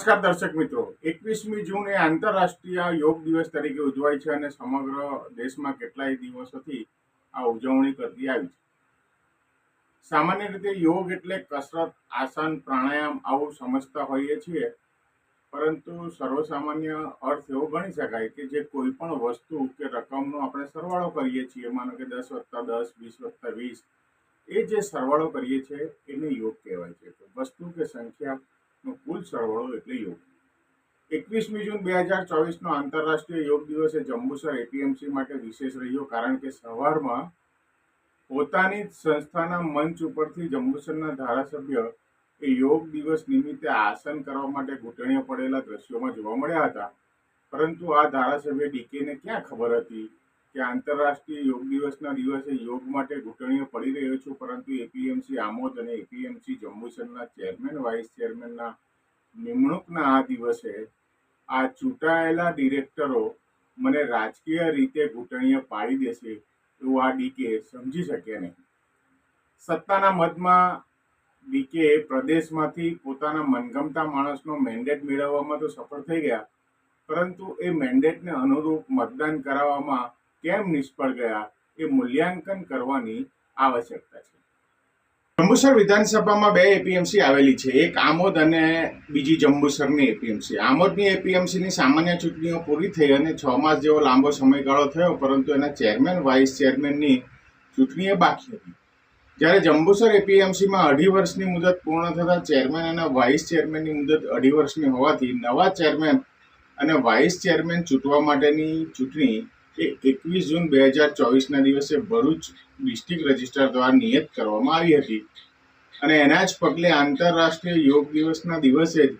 નમસ્કાર દર્શક મિત્રો. એકવીસમી જૂને આંતરરાષ્ટ્રીય યોગ દિવસ તરીકે ઉજવાય છે અને સમગ્ર દેશમાં કેટલાય દિવસોથી આ ઉજવણી કરતી આવી છે. સામાન્ય રીતે યોગ એટલે કસરત, આસન, પ્રાણાયામ આવું સમજતા હોઈએ છીએ. પરંતુ સર્વસામાન્ય અર્થ એવો ગણી શકાય કે જે કોઈ પણ વસ્તુ કે રકમનો આપણે સરવાળો કરીએ છીએ, માનો કે દસ વત્તા દસ, વીસ વત્તા વીસ, એ જે સરવાળો કરીએ છીએ એને યોગ કહેવાય છે. વસ્તુ કે સંખ્યા નો કુલ સરવાળો એટલે યોગ. એકવીસમી જૂન બે હજાર ચોવીસનો આંતરરાષ્ટ્રીય યોગ દિવસ એ જંબુસર એપીએમસી માટે વિશેષ રહ્યો કારણ કે સવારમાં પોતાની સંસ્થાના મંચ ઉપરથી જંબુસરના ધારાસભ્ય એ યોગ દિવસ નિમિત્તે આસન કરવા માટે ઘૂંટણીઓ પડેલા દ્રશ્યોમાં જોવા મળ્યા હતા. પરંતુ આ ધારાસભ્ય ડીકેને ક્યાં ખબર હતી? કે આંતરરાષ્ટ્રીય યોગ દિવસના દિવસે યોગ માટે ઘૂંટણીઓ પડી રહ્યો છું, પરંતુ એપીએમસી આમોદ અને એપીએમસી જંબુસરના ચેરમેન, વાઇસ ચેરમેનના નિમણૂકના આ દિવસે આ ચૂંટાયેલા ડિરેક્ટરો મને રાજકીય રીતે ઘૂંટણીએ પાડી દેશે એવું આ ડીકે સમજી શકે નહીં. સત્તાના મતમાં ડીકે પ્રદેશમાંથી પોતાના મનગમતા માણસનો મેન્ડેટ મેળવવામાં તો સફળ થઈ ગયા, પરંતુ એ મેન્ડેટને અનુરૂપ મતદાન કરાવવામાં કેમ નિષ્ફળ ગયા એ મૂલ્યાંકન કરવાની આવશ્યકતા છે. જંબુસર વિધાનસભામાં બે એપીએમસી આવેલી છે. એક આમોદ અને બીજી જંબુસરની એપીએમસી આમોદની એપીએમસીની સામાન્ય ચૂંટણીઓ પૂરી થઈ અને છ માસ જેવો લાંબો સમયગાળો થયો, પરંતુ એના ચેરમેન, વાઇસ ચેરમેનની ચૂંટણી એ બાકી હતી. જ્યારે જંબુસર એપીએમસીમાં અઢી વર્ષની મુદત પૂર્ણ થતાં ચેરમેન અને વાઇસ ચેરમેનની મુદત અઢી વર્ષની હોવાથી નવા ચેરમેન અને વાઇસ ચેરમેન ચૂંટવા માટેની ચૂંટણી એ એકવીસ જૂન બે હજાર ચોવીસના દિવસે ભરૂચ ડિસ્ટ્રિક્ટ રજિસ્ટ્રાર દ્વારા નિયત કરવામાં આવી હતી. અને એના જ પગલે આંતરરાષ્ટ્રીય યોગ દિવસના દિવસે જ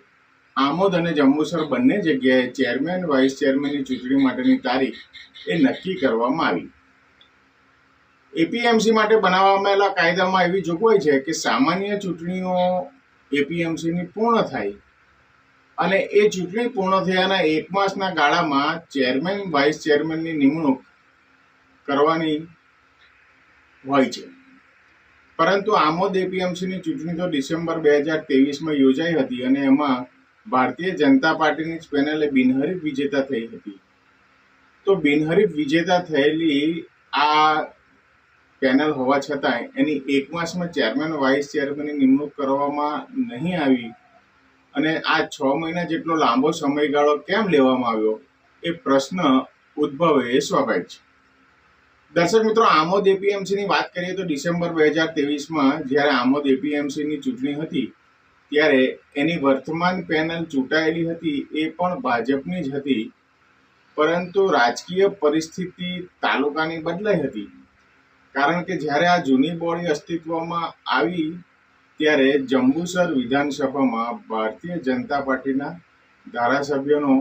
આમોદ અને જંબુસર બંને જગ્યાએ ચેરમેન, વાઇસ ચેરમેનની ચૂંટણી માટેની તારીખ એ નક્કી કરવામાં આવી. એપીએમસી માટે બનાવવામાં આવેલા કાયદામાં એવી જોગવાઈ છે કે સામાન્ય ચૂંટણીઓ એપીએમસીની પૂર્ણ થાય અને એ ચૂંટણી પૂર્ણ થયાના એક માસના ગાળામાં ચેરમેન, વાઇસ ચેરમેનની નિમણૂક કરવાની હોય છે. પરંતુ આમોદ એપીએમસીની ચૂંટણી તો ડિસેમ્બર બે હજાર ત્રેવીસમાં યોજાઈ હતી અને એમાં ભારતીય જનતા પાર્ટીની જ પેનલે બિનહરીફ વિજેતા થઈ હતી. તો બિનહરીફ વિજેતા થયેલી આ પેનલ હોવા છતાંય એની એક માસમાં ચેરમેન, વાઇસ ચેરમેનની નિમણૂક કરવામાં નહીં આવી અને આ છ મહિના જેટલો લાંબો સમયગાળો કેમ લેવામાં આવ્યો? એ પ્રશ્ન ઉદ્ભવે એ સ્વાભાવિક છે. દર્શક મિત્રો, આમોદ એપીએમસીની વાત કરીએ તો ડિસેમ્બર બે હજાર ત્રેવીસમાં જ્યારે આમોદ એપીએમસીની ચૂંટણી હતી, ત્યારે એની વર્તમાન પેનલ ચૂંટાયેલી હતી એ પણ ભાજપની જ હતી. પરંતુ રાજકીય પરિસ્થિતિ તાલુકાની બદલાઈ હતી. કારણ કે જ્યારે આ જૂની બોડી અસ્તિત્વમાં આવી ત્યારે જંબુસર વિધાનસભામાં ભારતીય જનતા પાર્ટીના ધારાસભ્યનો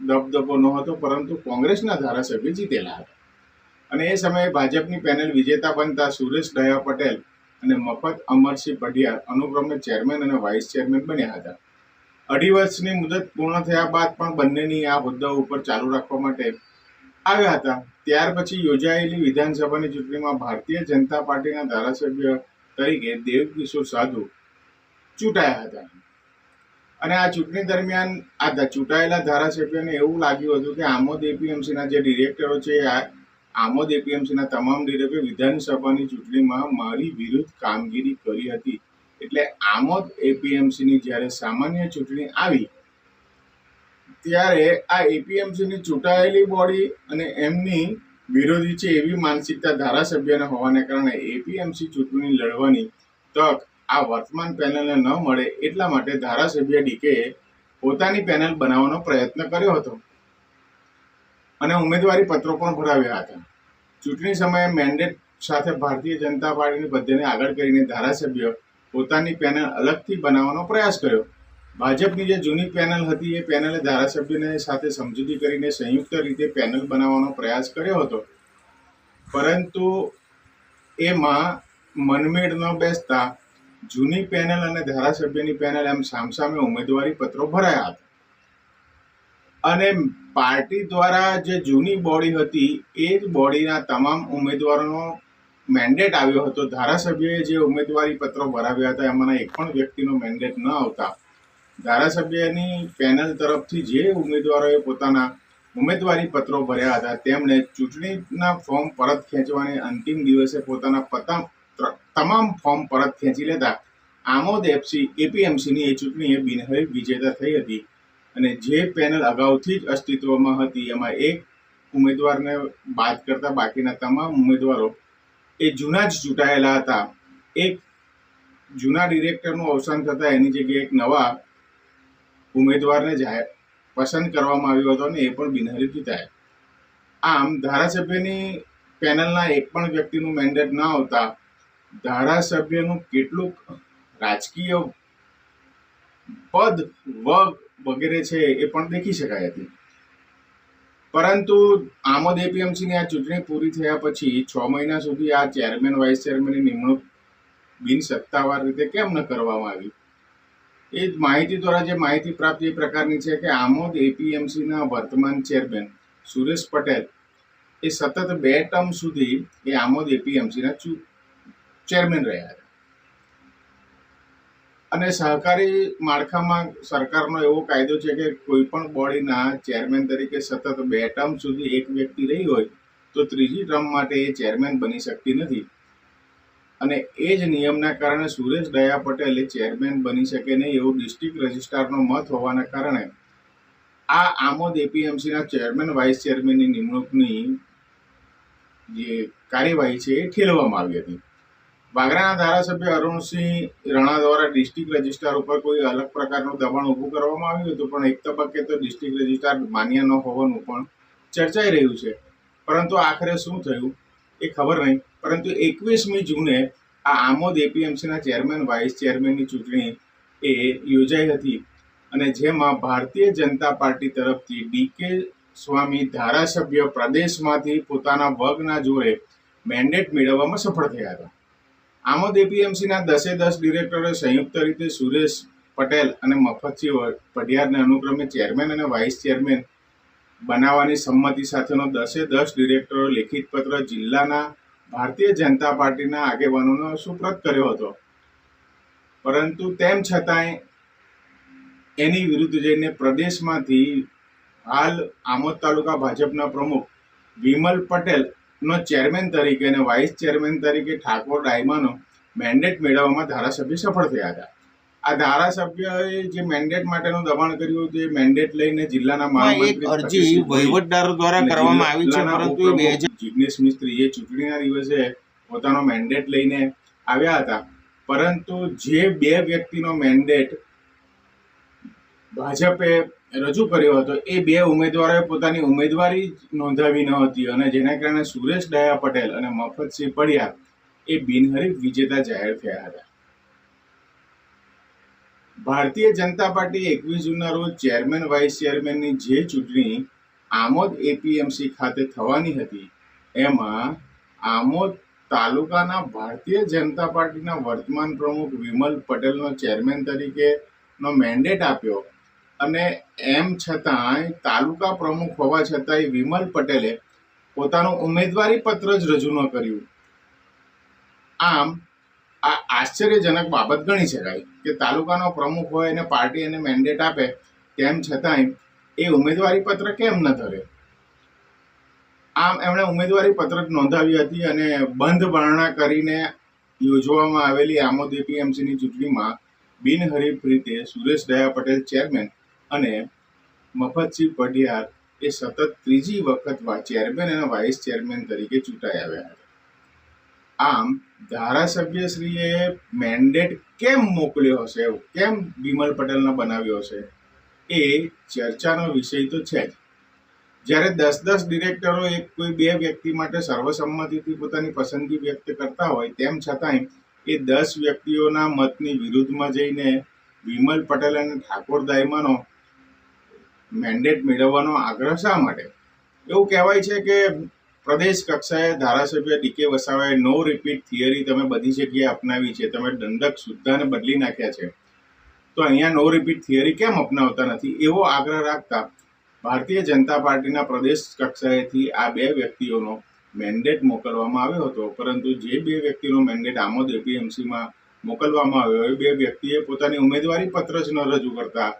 દબદબો નહોતો, પરંતુ કોંગ્રેસના ધારાસભ્ય જીતેલા હતા. અને એ સમયે ભાજપની પેનલ વિજેતા બનતા સુરેશ દયા પટેલ અને મફત અમરસિંહ પઢિયાર અનુક્રમે ચેરમેન અને વાઇસ ચેરમેન બન્યા હતા. અઢી વર્ષની મુદત પૂર્ણ થયા બાદ પણ બંનેની આ હોદ્દાઓ ઉપર ચાલુ રાખવા માટે આવ્યા હતા. ત્યાર પછી યોજાયેલી વિધાનસભાની ચૂંટણીમાં ભારતીય જનતા પાર્ટીના ધારાસભ્ય તરીકે દેવકિશોર સાધુ ચૂંટાયા હતા. અને આ ચૂંટણી દરમિયાન આ ચૂંટાયેલા ધારાસભ્યોને એવું લાગ્યું હતું કે આમોદ એપીએમસીના જે ડિરેક્ટરો છે, આ આમોદ એપીએમસીના તમામ ડિરેક્ટરો વિધાનસભાની ચૂંટણીમાં મારી વિરુદ્ધ કામગીરી કરી હતી. એટલે આમોદ એપીએમસીની જ્યારે સામાન્ય ચૂંટણી આવી, ત્યારે આ એપીએમસીની ચૂંટાયેલી બોડી અને એમની વિરોધી છે એવી માનસિકતા ધારાસભ્યના હોવાને કારણે એપીએમસી ચૂંટણી લડવાની તક આ વર્તમાન પેનલને ન મળે એટલા માટે ધારાસભ્ય ડીકે પોતાની પેનલ બનાવવાનો પ્રયત્ન કર્યો હતો. અને ઉમેદવારી પત્રો પણ ભરાવ્યા હતા. ચૂંટણી સમયે મેન્ડેટ સાથે ભારતીય જનતા પાર્ટીની બધાને આગળ કરીને ધારાસભ્ય પોતાની પેનલ અલગથી બનાવવાનો પ્રયાસ કર્યો. ભાજપની જે જૂની પેનલ હતી, એ પેનલે ધારાસભ્યને સાથે સમજૂતી કરીને સંયુક્ત રીતે પેનલ બનાવવાનો પ્રયાસ કર્યો હતો. પરંતુ એમાં મનમેળ ન બેસતા જૂની પેનલ અને ધારાસભ્યની પેનલ એમ સામસામે ઉમેદવારી પત્રો ભરાયા હતા. અને પાર્ટી દ્વારા જે જૂની બોડી હતી, એ જ બોડીના તમામ ઉમેદવારોનો મેન્ડેટ આવ્યો હતો. ધારાસભ્યએ જે ઉમેદવારી પત્રો ભરાવ્યા હતા, એમાંના એક પણ વ્યક્તિનો મેન્ડેટ ન આવતા ધારાસભ્યની પેનલ તરફથી જે ઉમેદવારોએ પોતાના ઉમેદવારી પત્રો ભર્યા હતા, તેમણે ચૂંટણીના ફોર્મ પરત ખેંચવાને અંતિમ દિવસે પોતાના પતા તમામ ફોર્મ પરત ખેંચી લેતા આમોદ એફસી એપીએમસીની એ ચૂંટણીએ બિનહરીફ વિજેતા થઈ હતી. અને જે પેનલ અગાઉથી જ અસ્તિત્વમાં હતી, એમાં એક ઉમેદવારને બાદ કરતા બાકીના તમામ ઉમેદવારો એ જૂના જ ચૂંટાયેલા હતા. એક જૂના ડિરેક્ટરનું અવસાન થતાં એની જગ્યાએ એક નવા ઉમેદવારને જાહેર પસંદ કરવામાં આવ્યો હતો અને એ પણ બિનહરીફ થાય. આમ ધારાસભ્યની પેનલના એક પણ વ્યક્તિનું મેન્ડેટ ન આવતા ધારાસભ્યનું કેટલુંક રાજકીય પદ, વગ વગેરે છે એ પણ દેખી શકાય હતી. પરંતુ આમોદ એપીએમસીની આ ચૂંટણી પૂરી થયા પછી છ મહિના સુધી આ ચેરમેન વાઇસ ચેરમેનની નિમણૂક બિન સત્તાવાર રીતે કેમ ન કરવામાં આવી? એ માહિતી દ્વારા જે માહિતી પ્રાપ્ત એ પ્રકારની છે કે આમોદ એપીએમસીના વર્તમાન ચેરમેન સુરેશ પટેલ એ સતત બે ટર્મ સુધી એ આમોદ એપીએમસીના ચેરમેન રહ્યા હતા અને સહકારી માળખામાં સરકારનો એવો કાયદો છે કે કોઈ પણ બોડીના ચેરમેન તરીકે સતત બે ટર્મ સુધી એક વ્યક્તિ રહી હોય તો ત્રીજી ટર્મ માટે એ ચેરમેન બની શકતી નથી. અને એ જ નિયમના કારણે સુરેશ દયા પટેલ ચેરમેન બની શકે નહીં એવું ડિસ્ટ્રિક્ટ રજિસ્ટ્રારનો મત હોવાના કારણે આ આમોદ એપીએમસીના ચેરમેન, વાઇસ ચેરમેનની નિમણૂકની જે કાર્યવાહી છે એ ઠેલવામાં આવી હતી. વાગરાના ધારાસભ્ય અરુણસિંહ રણા દ્વારા ડિસ્ટ્રિક્ટ રજિસ્ટ્રાર ઉપર કોઈ અલગ પ્રકારનું દબાણ ઊભું કરવામાં આવ્યું હતું, પણ એક તબક્કે તો ડિસ્ટ્રિક્ટ રજિસ્ટ્રાર માન્ય ન હોવાનું પણ ચર્ચાઈ રહ્યું છે. પરંતુ આખરે શું થયું એ ખબર નહીં. પરંતુ એકવીસમી જૂને આ આમોદ એપીએમસીના ચેરમેન, વાઇસ ચેરમેનની ચૂંટણી એ યોજાઈ હતી અને જેમાં ભારતીય જનતા પાર્ટી તરફથી ડીકે સ્વામી ધારાસભ્ય પ્રદેશમાંથી પોતાના વર્ગના જોરે મેન્ડેટ મેળવવામાં સફળ થયા હતા. આમોદ એપીએમસીના દસે દસ ડિરેક્ટરે સંયુક્ત રીતે સુરેશ પટેલ અને મફતસિંહ પઢિયારને અનુક્રમે ચેરમેન અને વાઇસ ચેરમેન બનાવવાની સંમતિ સાથેનો દસે દસ ડિરેક્ટરો લેખિત પત્ર જિલ્લાના ભારતીય જનતા પાર્ટીના આગેવાનોનો સુપ્રત કર્યો હતો. પરંતુ તેમ છતાંય એની વિરુદ્ધ જઈને પ્રદેશમાંથી હાલ આમોદ તાલુકા ભાજપના પ્રમુખ વિમલ પટેલનો ચેરમેન તરીકે અને વાઇસ ચેરમેન તરીકે ઠાકોર ડાયમાનો મેન્ડેટ મેળવવામાં ધારાસભ્ય સફળ થયા હતા. આ ધારાસભ્યએ જે મેન્ડેટ માટેનું દબાણ કર્યું તે મેન્ડેટ લઈને જિલ્લાના મહામંત્રી અરજી વહીવટદારો દ્વારા કરવામાં આવી છે પરંતુ જિગ્નેશ મિસ્ત્રી એ ચૂંટણીના દિવસે પોતાનો મેન્ડેટ લઈને આવ્યા હતા. પરંતુ જે બે વ્યક્તિનો મેન્ડેટ ભાજપે રજૂ કર્યો હતો એ બે ઉમેદવારોએ પોતાની ઉમેદવારી નોંધાવી ન હતી અને જેના કારણે સુરેશ દયા પટેલ અને મફતસિંહ પડિયા એ બિનહરીફ વિજેતા જાહેર થયા હતા. ભારતીય જનતા પાર્ટી એકવીસ જૂનના રોજ ચેરમેન, વાઇસ ચેરમેનની જે ચૂંટણી આમોદ એપીએમસી ખાતે થવાની હતી, એમાં આમોદ તાલુકાના ભારતીય જનતા પાર્ટીના વર્તમાન પ્રમુખ વિમલ પટેલનો ચેરમેન તરીકેનો મેન્ડેટ આપ્યો અને એમ છતાંય તાલુકા પ્રમુખ હોવા છતાંય વિમલ પટેલે પોતાનું ઉમેદવારી પત્ર જ રજૂ ન કર્યું. આમ આ આશ્ચર્યજનક બાબત ગણી શકાય કે તાલુકાનો પ્રમુખ હોય અને પાર્ટી એને મેન્ડેટ આપે, તેમ છતાંય એ ઉમેદવારી પત્ર કેમ ન ધરે? આમ એમણે ઉમેદવારી પત્ર નોંધાવી હતી અને બંધ બારણા કરીને યોજવામાં આવેલી આમોદ એપીએમસીની ચૂંટણીમાં બિનહરીફ રીતે સુરેશ દયા પટેલ ચેરમેન અને મફતસિંહ પઢિયાર એ સતત ત્રીજી વખત ચેરમેન અને વાઇસ ચેરમેન તરીકે ચૂંટાઈ આવ્યા હતા. આમ ધારાસભ્યશ્રીએ મેન્ડેટ કેમ મોકલ્યો હશે કેમ બિમલ પટેલને બનાવ્યો હશે? એ ચર્ચાનો વિષય તો છે જ. જ્યારે દસ દસ ડિરેક્ટરો એક કોઈ બે વ્યક્તિ માટે સર્વસંમતિથી પોતાની પસંદગી વ્યક્ત કરતા હોય, તેમ છતાંય એ દસ વ્યક્તિઓના મતની વિરુદ્ધમાં જઈને વિમલ પટેલ અને ઠાકોર દાયમાનો મેન્ડેટ મેળવવાનો આગ્રહ શા માટે? એવું કહેવાય છે કે પ્રદેશ કક્ષાએ ધારાસભ્ય ડીકે વસાવાએ નો રિપીટ થિયરી તમે બધી જગ્યાએ અપનાવી છે. તમે દંડક સુદ્ધાને બદલી નાખ્યા છે. તો અહીંયા નો રિપીટ થિયરી કેમ અપનાવતા નથી? એવો આગ્રહ રાખતા ભારતીય જનતા પાર્ટીના પ્રદેશ કક્ષાએથી આ બે વ્યક્તિઓનો મેન્ડેટ મોકલવામાં આવ્યો હતો. પરંતુ જે બે વ્યક્તિનો મેન્ડેટ આમોદ એપીએમસીમાં મોકલવામાં આવ્યો, એ બે વ્યક્તિએ પોતાની ઉમેદવારી પત્ર જ ન રજૂ કરતા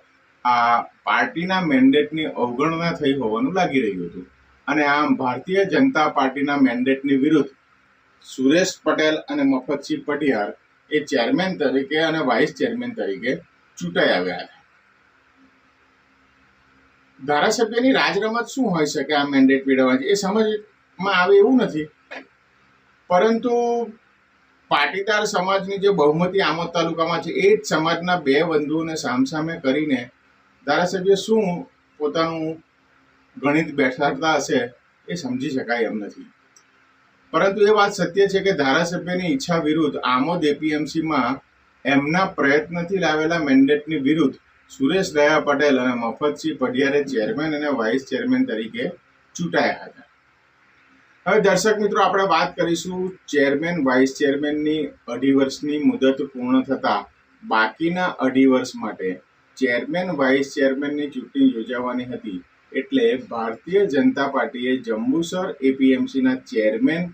આ પાર્ટીના મેન્ડેટની અવગણના થઈ હોવાનું લાગી રહ્યું હતું. અને આમ ભારતીય જનતા પાર્ટીના મેન્ડેટની વિરુદ્ધ સુરેશ પટેલ અને મફતસિંહ પટિયાર એ ચેરમેન તરીકે અને વાઇસ ચેરમેન તરીકે ચૂંટાઈ આવ્યા હતા ધારાસભ્યની રાજરમત શું હોઈ શકે આ મેન્ડેટ મેળવવાની એ સમજમાં આવે એવું નથી. પરંતુ પાટીદાર સમાજની જે બહુમતી આમોદ તાલુકામાં છે એ જ સમાજના બે બંધુઓને સામસામે કરીને ધારાસભ્ય શું પોતાનું ગણિત બેસાડતા હશે એ સમજી શકાય એમ નથી. પરંતુ એ વાત સત્ય છે કે ધારાસભ્યની ઈચ્છા વિરુદ્ધ આમોદ એપીએમસીમાં એમના પ્રયત્નથી લાવેલા મેન્ડેટની વિરુદ્ધ સુરેશ દયા પટેલ અને મફતસિંહ પઢિયારે ચેરમેન અને વાઇસ ચેરમેન તરીકે ચૂંટાયા હતા. હવે દર્શક મિત્રો, આપણે વાત કરીશું ચેરમેન, વાઇસ ચેરમેનની અઢી વર્ષની મુદત પૂર્ણ થતા બાકીના અઢી વર્ષ માટે ચેરમેન, વાઇસ ચેરમેનની ચૂંટણી યોજાવાની હતી. એટલે ભારતીય જનતા પાર્ટીએ જંબુસર એપીએમસીના ચેરમેન,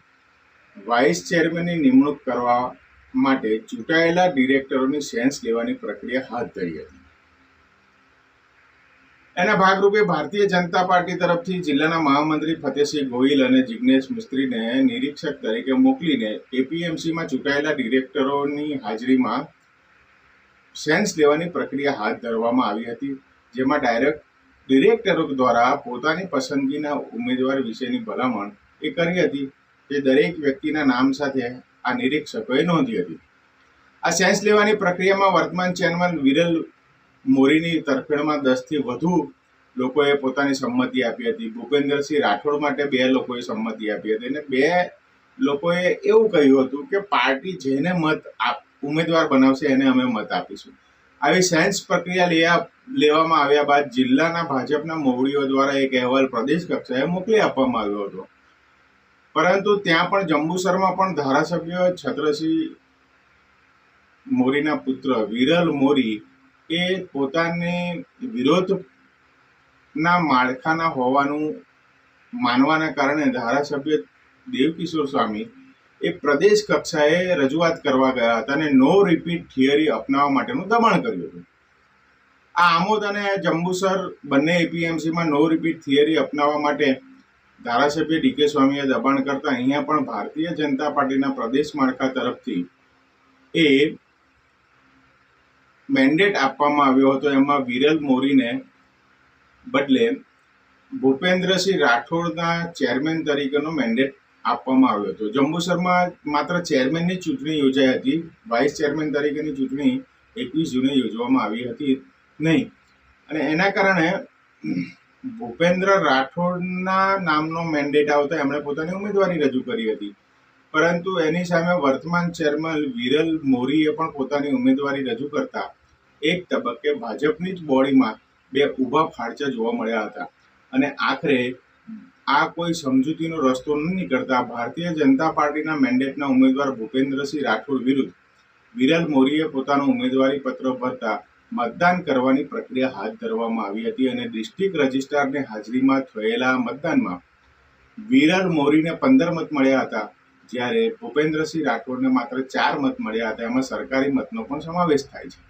વાઇસ ચેરમેનની નિમણૂક કરવા માટે ચૂંટાયેલા ડિરેક્ટરોની સેન્સ લેવાની પ્રક્રિયા હાથ ધરી હતી. એના ભાગરૂપે ભારતીય જનતા પાર્ટી તરફથી જિલ્લાના મહામંત્રી ફતેહસિંહ ગોહિલ અને જિજ્ઞેશ મિસ્ત્રીને નિરીક્ષક તરીકે મોકલીને એપીએમસીમાં ચૂંટાયેલા ડિરેક્ટરોની હાજરીમાં સેન્સ લેવાની પ્રક્રિયા હાથ ધરવામાં આવી હતી, જેમાં ડાયરેક્ટ ડિરેક્ટરો દ્વારા પોતાની પસંદગીના ઉમેદવાર વિશેની ભલામણ એ કરી હતી જે દરેક વ્યક્તિના નામ સાથે આ નિરીક્ષકોએ નોંધી હતી. આ સેન્સ લેવાની પ્રક્રિયામાં વર્તમાન ચેરમેન વિરલ મોરીની તરફેણમાં દસથી વધુ લોકોએ પોતાની સંમતિ આપી હતી. ભૂપેન્દ્રસિંહ રાઠોડ માટે બે લોકોએ સંમતિ આપી હતી અને બે લોકોએ એવું કહ્યું હતું કે પાર્ટી જેને મત આપ- ઉમેદવાર બનાવશે એને અમે મત આપીશું. આવી સાયન્સ પ્રક્રિયા લેવા લેવામાં આવ્યા બાદ જિલ્લાના ભાજપના મોવડીઓ દ્વારા એક અહેવાલ પ્રદેશ કક્ષાએ મોકલી આપવામાં આવ્યો હતો. પરંતુ ત્યાં પણ જંબુસરમાં પણ ધારાસભ્ય છત્રસિંહ મોરીના પુત્ર વિરલ મોરી એ પોતાને વિરોધના માળખાના હોવાનું માનવાના કારણે ધારાસભ્ય દેવકિશોર સ્વામી એ પ્રદેશ કક્ષાએ રજૂઆત કરવા ગયા હતા અને નો રિપીટ થિયરી અપનાવવા માટેનું દબાણ કર્યું હતું. આ આમોદ અને જંબુસર બંને એપીએમસીમાં નો રિપીટ થિયરી અપનાવવા માટે ધારાસભ્ય ડીકે સ્વામીએ દબાણ કરતા અહીંયા પણ ભારતીય જનતા પાર્ટીના પ્રદેશ માળખા તરફથી એ મેન્ડેટ આપવામાં આવ્યો હતો. એમાં વિરલ મોરીને બદલે ભૂપેન્દ્રસિંહ રાઠોડના ચેરમેન તરીકેનો મેન્ડેટ આપવામાં આવ્યો હતો. જંબુસરમાં માત્ર ચેરમેનની ચૂંટણી યોજાઈ હતી. વાઇસ ચેરમેન તરીકેની ચૂંટણી એકવીસ જૂને યોજવામાં આવી હતી નહીં. અને એના કારણે ભૂપેન્દ્ર રાઠોડના નામનો મેન્ડેટ આવતા એમણે પોતાની ઉમેદવારી રજૂ કરી હતી. પરંતુ એની સામે વર્તમાન ચેરમેન વિરલ મોરીએ પણ પોતાની ઉમેદવારી રજૂ કરતા એક તબક્કે ભાજપની જ બોડીમાં બે ઊભા ફાળચા જોવા મળ્યા હતા. અને આખરે આ કોઈ સમજૂતીનો રસ્તો ન નીકળતા ભારતીય જનતા પાર્ટીના મેન્ડેટના ઉમેદવાર ભૂપેન્દ્રસિંહ રાઠોડ વિરુદ્ધ વિરલ મોરીએ પોતાનું ઉમેદવારી પત્ર ભરતા મતદાન કરવાની પ્રક્રિયા હાથ ધરવામાં આવી હતી અને ડિસ્ટ્રિક્ટ રજિસ્ટ્રારની હાજરીમાં થયેલા મતદાનમાં વિરલ મોરીને પંદર મત મળ્યા હતા, જ્યારે ભૂપેન્દ્રસિંહ રાઠોડને માત્ર ચાર મત મળ્યા હતા. એમાં સરકારી મતનો પણ સમાવેશ થાય છે.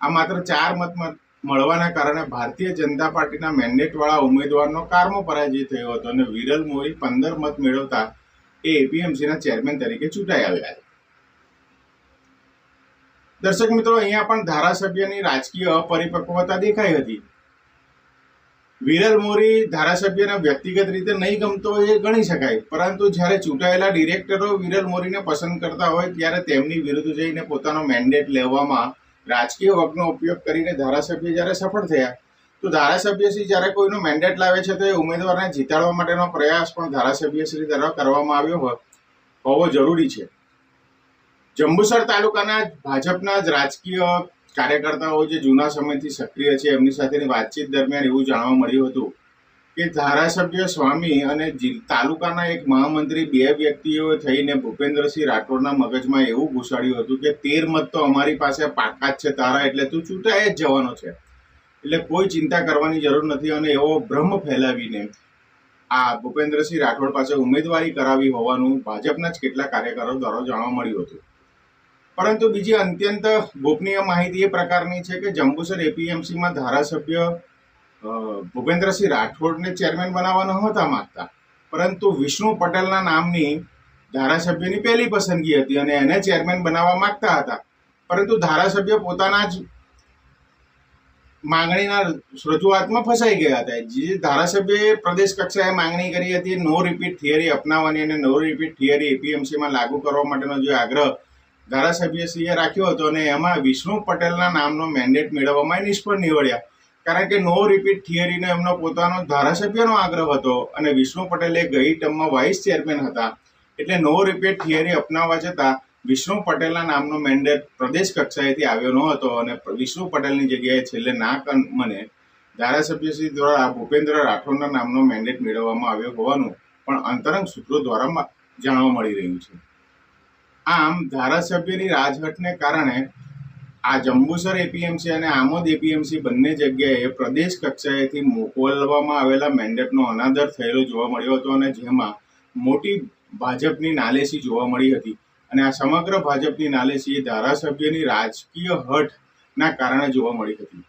આ માત્ર ચાર મત મત મળવાના કારણે ભારતીય જનતા પાર્ટીના મેન્ડેટવાળા ઉમેદવારનો કારમો પરાજય થયો હતો અને વિરલ મોરી પંદર મત મેળવતા એ એપીએમસીના ચેરમેન તરીકે ચૂંટાઈ આવ્યા હતા દર્શક મિત્રો, અહીંયા પણ ધારાસભ્યની રાજકીય અપરિપક્વતા દેખાઈ હતી. વિરલ મોરી ધારાસભ્યને વ્યક્તિગત રીતે નહીં ગમતો હોય એ ગણી શકાય, પરંતુ જ્યારે ચૂંટાયેલા ડિરેક્ટરો વિરલ મોરીને પસંદ કરતા હોય ત્યારે તેમની વિરુદ્ધ જઈને પોતાનો મેન્ડેટ લેવામાં રાજકીય વર્ગનો ઉપયોગ કરીને ધારાસભ્ય જ્યારે સફળ થયા, તો ધારાસભ્યશ્રી જ્યારે કોઈનો મેન્ડેટ લાવે છે તો એ ઉમેદવારને જીતાડવા માટેનો પ્રયાસ પણ ધારાસભ્યશ્રી દ્વારા કરવામાં આવ્યો હોવો જરૂરી છે. જંબુસર તાલુકાના ભાજપના જ રાજકીય કાર્યકર્તાઓ જે જૂના સમયથી સક્રિય છે, એમની સાથેની વાતચીત દરમિયાન એવું જાણવા મળ્યું હતું કે ધારાસભ્ય સ્વામી અને તાલુકાના એક મહામંત્રી બે વ્યક્તિઓ થઈને ભૂપેન્દ્રસિંહ રાઠોડના મગજમાં એવું ઘુસાડ્યું હતું કે તેર મત તો અમારી પાસે પાકા જ છે તારા એટલે તું ચૂંટાઈ જ જવાનો છે. એટલે કોઈ ચિંતા કરવાની જરૂર નથી અને એવો ભ્રમ ફેલાવીને આ ભૂપેન્દ્રસિંહ રાઠોડ પાસે ઉમેદવારી કરાવી હોવાનું ભાજપના જ કેટલા કાર્યકરો દ્વારા જાણવા મળ્યું હતું. પરંતુ બીજી અત્યંત ગોપનીય માહિતી એ પ્રકારની છે કે જંબુસર એપીએમસીમાં ધારાસભ્ય ભૂપેન્દ્રસિંહ રાઠોડને ચેરમેન બનાવવા નહોતા માગતા. પરંતુ વિષ્ણુ પટેલના નામની ધારાસભ્યની પહેલી પસંદગી હતી અને એને ચેરમેન બનાવવા માગતા હતા. પરંતુ ધારાસભ્ય પોતાના જ માંગણીના રજૂઆતમાં ફસાઈ ગયા હતા. જે ધારાસભ્યએ પ્રદેશ કક્ષાએ માંગણી કરી હતી નો રિપીટ થિયરી અપનાવવાની અને નો રિપીટ થિયરી એપીએમસીમાં લાગુ કરવા માટેનો જે આગ્રહ ધારાસભ્યશ્રીએ રાખ્યો હતો અને એમાં વિષ્ણુ પટેલના નામનો મેન્ડેટ મેળવવામાં નિષ્ફળ નીવડ્યા. કારણ કે નો રિપીટ થિયરીનો એમનો પોતાનો ધારાસભ્યનો આગ્રહ હતો અને વિષ્ણુ પટેલે ગઈ ટર્મમાં વાઇસ ચેરમેન હતા. એટલે નો રિપીટ થિયરી અપનાવવા છતાં વિષ્ણુ પટેલના નામનો મેન્ડેટ પ્રદેશ કક્ષાએથી આવ્યો ન હતો અને વિષ્ણુ પટેલની જગ્યાએ છેલ્લે ના મને ધારાસભ્યશ્રી દ્વારા ભૂપેન્દ્ર રાઠોડના નામનો મેન્ડેટ મેળવવામાં આવ્યો હોવાનું પણ અંતરંગ સૂત્રો દ્વારા જાણવા મળી રહ્યું છે. આમ ધારાસભ્યની રાજહટને કારણે આ જંબુસર એપીએમસી અને આમોદ એપીએમસી બંને જગ્યાએ પ્રદેશ કક્ષાએથી મોકલવામાં આવેલા મેન્ડેટનો અનાદર થયેલો જોવા મળ્યો હતો અને જેમાં મોટી ભાજપની નાલેસી જોવા મળી હતી. અને આ સમગ્ર ભાજપની નાલેસી ધારાસભ્યની રાજકીય હઠના કારણે જોવા મળી હતી.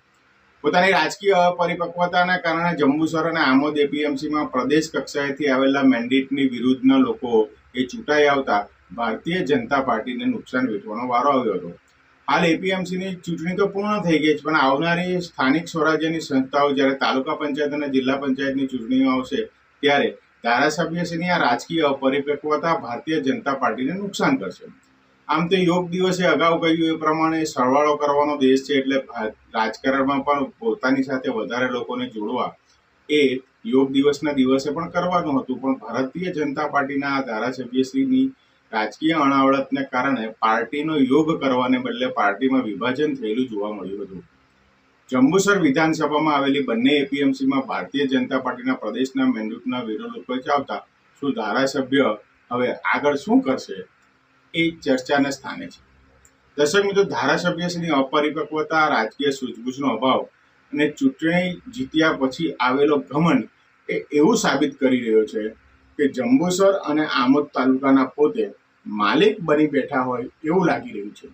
પોતાની રાજકીય અપરિપક્વતાના કારણે જંબુસર અને આમોદ એપીએમસીમાં પ્રદેશ કક્ષાએથી આવેલા મેન્ડેટની વિરુદ્ધના લોકો એ ચૂંટાઈ આવતા ભારતીય જનતા પાર્ટીને નુકસાન વેઠવાનો વારો આવ્યો હતો. હાલ એપીએમસીની ચૂંટણી તો પૂર્ણ થઈ ગઈ છે, પણ આવનારી સ્થાનિક સ્વરાજ્યની સંસ્થાઓ જ્યારે તાલુકા પંચાયત અને જિલ્લા પંચાયતની ચૂંટણીઓ આવશે, ત્યારે ધારાસભ્યશ્રીની આ રાજકીય અપરિપક્વતા ભારતીય જનતા પાર્ટીને નુકસાન કરશે. આમ તો યોગ દિવસે અગાઉ કહ્યું એ પ્રમાણે સરવાળો કરવાનો દેશ છે, એટલે રાજકારણમાં પણ પોતાની સાથે વધારે લોકોને જોડવા એ યોગ દિવસના દિવસે પણ કરવાનું હતું, પણ ભારતીય જનતા પાર્ટીના આ ધારાસભ્યશ્રીની રાજકીય અણાવડતને કારણે પાર્ટીનો યોગ કરવાને બદલે પાર્ટીમાં વિભાજન થયેલું જોવા મળ્યું હતું. જંબુસર વિધાનસભામાં આવેલી બંને એપીએમસીમાં ભારતીય જનતા પાર્ટીના પ્રદેશના મેન્ડેટના વિરોધ ઉપજાવતા શું ધારાસભ્ય હવે આગળ શું કરશે એ ચર્ચાના સ્થાને છે. દર્શક મિત્રો ધારાસભ્યશ્રીની અપરિપક્વતા, રાજકીય સૂઝબૂછનો અભાવ અને ચૂંટણી જીત્યા પછી આવેલો ઘમંડ એ એવું સાબિત કરી રહ્યો છે કે જંબુસર અને આમોદ તાલુકાના પોતે માલિક બની બેઠા હોય એવું લાગી રહ્યું છે.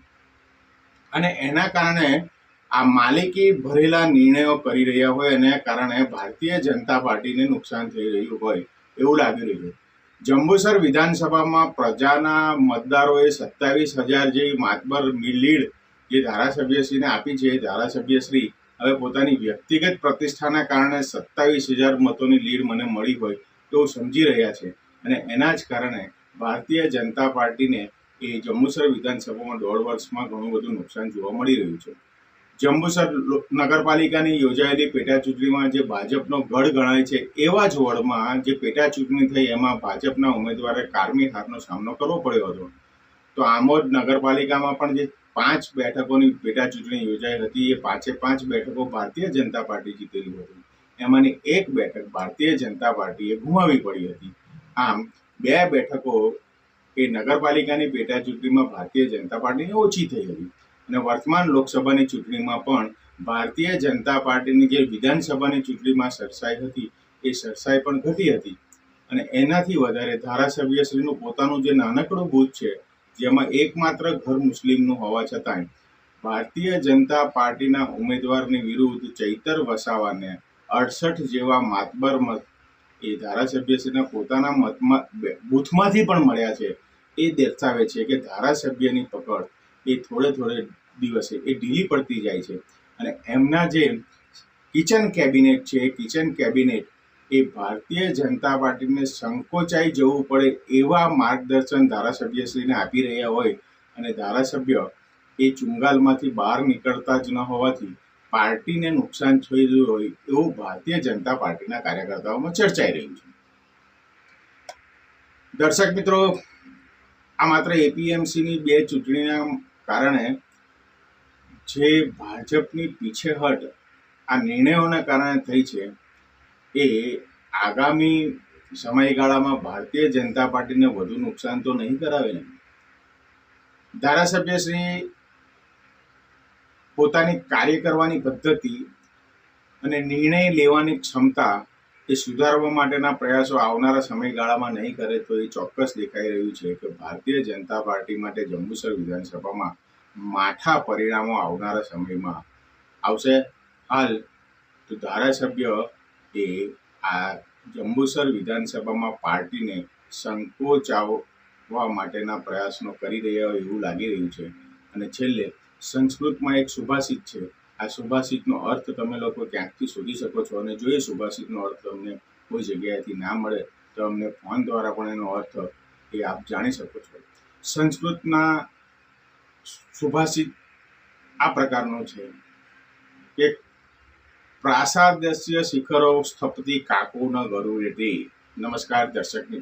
અને એના કારણે આ માલિકી ભરેલા નિર્ણયો કરી રહ્યા હોય એના કારણે ભારતીય જનતા પાર્ટીને નુકસાન થઈ રહ્યું હોય એવું લાગી રહ્યું છે. જંબુસર વિધાનસભામાં પ્રજાના મતદારોએ સત્તાવીસ હજાર જેવી માતબર લીડ જે ધારાસભ્યશ્રીને આપી છે એ ધારાસભ્યશ્રી હવે પોતાની વ્યક્તિગત પ્રતિષ્ઠાના કારણે સત્તાવીસ હજાર મતોની લીડ મને મળી હોય તેવું સમજી રહ્યા છે અને એના જ કારણે ભારતીય જનતા પાર્ટીને એ જંબુસર વિધાનસભામાં દોઢ વર્ષમાં ઘણું બધું નુકસાન જોવા મળી રહ્યું છે. જંબુસર નગરપાલિકાની યોજાયેલી પેટા ચૂંટણીમાં જે ભાજપનો ગઢ ગણાય છે એવા જ વોર્ડમાં જે પેટા ચૂંટણી થઈ એમાં ભાજપના ઉમેદવારે કારમી હારનો સામનો કરવો પડ્યો હતો. તો આમોદ નગરપાલિકામાં પણ જે પાંચ બેઠકોની પેટા ચૂંટણી યોજાઈ હતી એ પાંચે પાંચ બેઠકો ભારતીય જનતા પાર્ટી જીતેલી હતી. એમાંની એક બેઠક ભારતીય જનતા પાર્ટીએ ગુમાવી પડી હતી. આમ, બે બેઠકો એ નગરપાલિકાની પેટા ચૂંટણીમાં ભારતીય જનતા પાર્ટીની ઓછી થઈ હતી. અને વર્તમાન લોકસભાની ચૂંટણીમાં પણ ભારતીય જનતા પાર્ટીની જે વિધાનસભાની ચૂંટણીમાં સરસાઈ હતી, એ સરસાઈ પણ ઘટી હતી. અને એનાથી વધારે ધારાસભ્યશ્રીનું પોતાનું જે નાનકડું બૂથ છે, જેમાં એકમાત્ર ઘર મુસ્લિમનું હોવા છતાંય ભારતીય જનતા પાર્ટીના ઉમેદવારની વિરુદ્ધ ચૈતર વસાવાને અડસઠ જેવા માતબર મત એ ધારાસભ્યશ્રીના પોતાના મતમાં બૂથમાંથી પણ મળ્યા છે. એ દર્શાવે છે કે ધારાસભ્યની પકડ એ થોડે થોડે દિવસે એ ઢીલી પડતી જાય છે. અને એમના જે કિચન કેબિનેટ છે કિચન કેબિનેટ એ ભારતીય જનતા પાર્ટીને સંકોચાઈ જવું પડે એવા માર્ગદર્શન ધારાસભ્યશ્રીને આપી રહ્યા હોય અને ધારાસભ્ય એ ચુંગાલમાંથી બહાર નીકળતા જ ન હોવાથી પાર્ટીને નુકસાન થઈ રહ્યું હોય એવું ભારતીય જનતા પાર્ટીના કાર્યકર્તાઓમાં ચર્ચાઈ રહ્યું છે. દર્શક મિત્રો, આ માત્ર એપીએમસીની બે ચૂંટણીના કારણે જે ભાજપની પીછેહટ આ નિર્ણયોના કારણે થઈ છે એ આગામી સમયગાળામાં ભારતીય જનતા પાર્ટીને વધુ નુકસાન તો નહીં કરાવે ને ધારાસભ્યશ્રી પોતાની કાર્ય કરવાની પદ્ધતિ અને નિર્ણય લેવાની ક્ષમતા એ સુધારવા માટેના પ્રયાસો આવનારા સમયગાળામાં નહીં કરે તો એ ચોક્કસ દેખાઈ રહ્યું છે કે ભારતીય જનતા પાર્ટી માટે જંબુસર વિધાનસભામાં માઠા પરિણામો આવનારા સમયમાં આવશે. હાલ તો ધારાસભ્ય એ આ જંબુસર વિધાનસભામાં પાર્ટીને સંકોચાવવા માટેના પ્રયાસનો કરી રહ્યા હોય એવું લાગી રહ્યું છે. અને છેલ્લે સંસ્કૃતમાં એક સુભાષિત છે. આ સુભાષિતનો અર્થ તમે લોકો ક્યાંકથી શોધી શકો છો અને જો એ સુભાષિતનો અર્થ તમને કોઈ જગ્યાએથી ના મળે, તો અમને ફોન દ્વારા પણ એનો અર્થ એ આપ જાણી શકો છો. સંસ્કૃતના સુભાષિત આ પ્રકારનો છે. કે પ્રાસાદસ્ય શિખરો સ્થપતિ કાકો ન ગરુડે નમસ્કાર દર્શક મિત્રો.